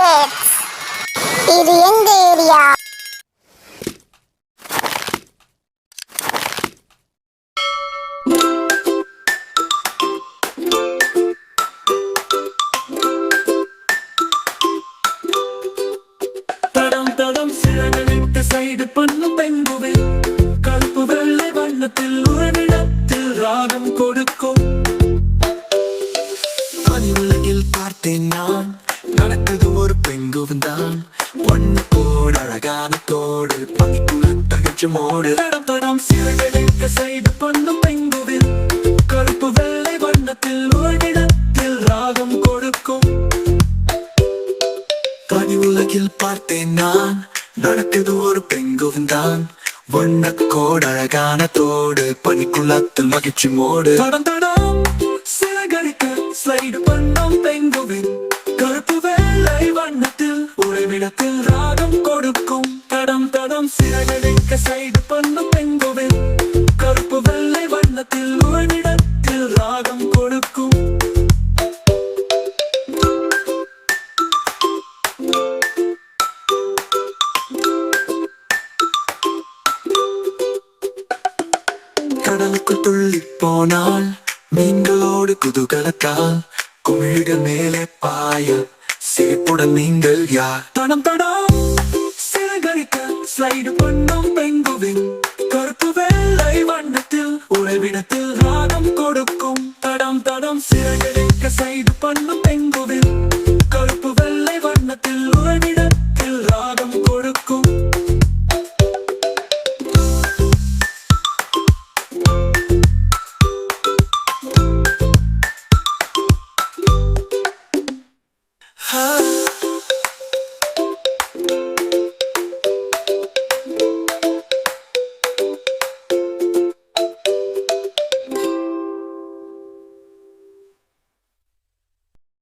Kids இது எங்க area? தடம் தடம் சிறகடித்த சைடு பண்ணும் பெங்குவில் பெங்குவன் தான். ஒன்னு போடு அழகான தோடு. பனிக்குள்ள தகச்சு மோடு. தடம் தடம் சிறகடித்த சைடு பண்ணும் பெங்குவில் கருப்பு வெள்ளை வண்ணத்தில் உறவிடத்தில் ராகம் கொடுக்கும். பனி உலகில் பார்த்தேன் நான். நடக்குது ஒரு பெங்குவன் தான். வண்ணக்கோடு அழகான தோடு. பனிக்குள்ளத்தில் மகிழ்ச்சி மோடு. தடம் தடம் சிறகடிக்க ஸ்லைடு பண்ணோம் பெங்குவின் கருப்பு வெள்ளை வண்ணத்தில் சிறகடிக்க சைடு பண்ணும் பெங்குவின் கருப்பு வெள்ளை வண்ணத்தில் உறைவிடத்தில் ராகம் கொடுக்கும். கடலுக்கு துள்ளி போனால் மீன்களோடு குதூகலத்தால் குமிழிகள் மேலே பாய சிரிப்புடன் நீங்கள் யார்? தடம் தடம் சிறகடிக்க ஸ்லைடு பண்ணும் பெங்குவின். கருப்பு வெள்ளை வண்ணத்தில் உறைவிடத்தில் ராகம் கொடுக்கும். தடம் தடம் சிறகடிக்க சைடு பண்ணும்